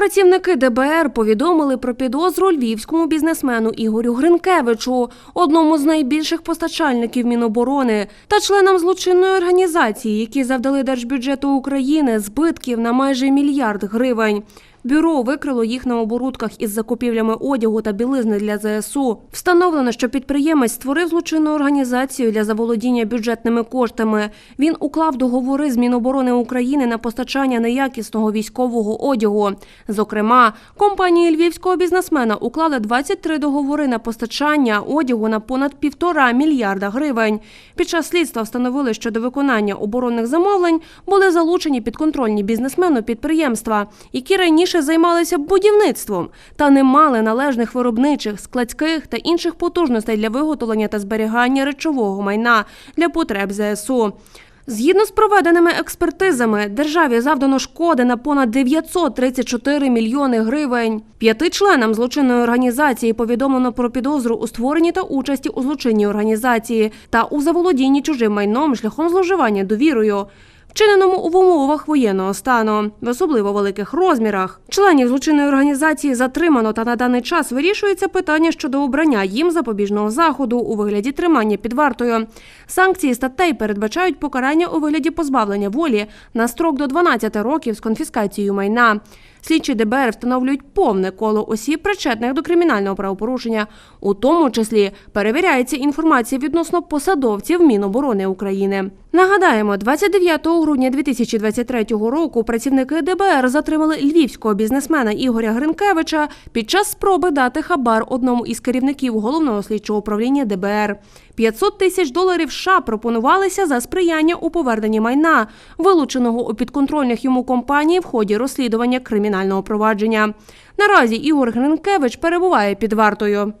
Працівники ДБР повідомили про підозру львівському бізнесмену Ігорю Гринкевичу, одному з найбільших постачальників Міноборони, та членам злочинної організації, які завдали держбюджету України збитків на майже мільярд гривень. Бюро викрило їх на оборудках із закупівлями одягу та білизни для ЗСУ. Встановлено, що підприємець створив злочинну організацію для заволодіння бюджетними коштами. Він уклав договори з Міноборони України на постачання неякісного військового одягу. Зокрема, компанії львівського бізнесмена уклали 23 договори на постачання одягу на понад півтора мільярда гривень. Під час слідства встановили, що до виконання оборонних замовлень були залучені підконтрольні бізнесмену підприємства, які раніше займалися будівництвом та не мали належних виробничих, складських та інших потужностей для виготовлення та зберігання речового майна для потреб ЗСУ. Згідно з проведеними експертизами, державі завдано шкоди на понад 934 мільйони гривень. П'яти членам злочинної організації повідомлено про підозру у створенні та участі у злочинній організації та у заволодінні чужим майном шляхом зловживання довірою. Вчиненому в умовах воєнного стану в особливо великих розмірах членів злочинної організації затримано та на даний час вирішується питання щодо обрання їм запобіжного заходу у вигляді тримання під вартою. Санкції статей передбачають покарання у вигляді позбавлення волі на строк до 12 років з конфіскацією майна. Слідчі ДБР встановлюють повне коло осіб, причетних до кримінального правопорушення. У тому числі перевіряється інформація відносно посадовців Міноборони України. Нагадаємо, 29 грудня 2023 року працівники ДБР затримали львівського бізнесмена Ігоря Гринкевича під час спроби дати хабар одному із керівників головного слідчого управління ДБР. 500 тисяч доларів США пропонувалися за сприяння у поверненні майна, вилученого у підконтрольних йому компаній в ході розслідування кримінального провадження. Наразі Ігор Гринкевич перебуває під вартою.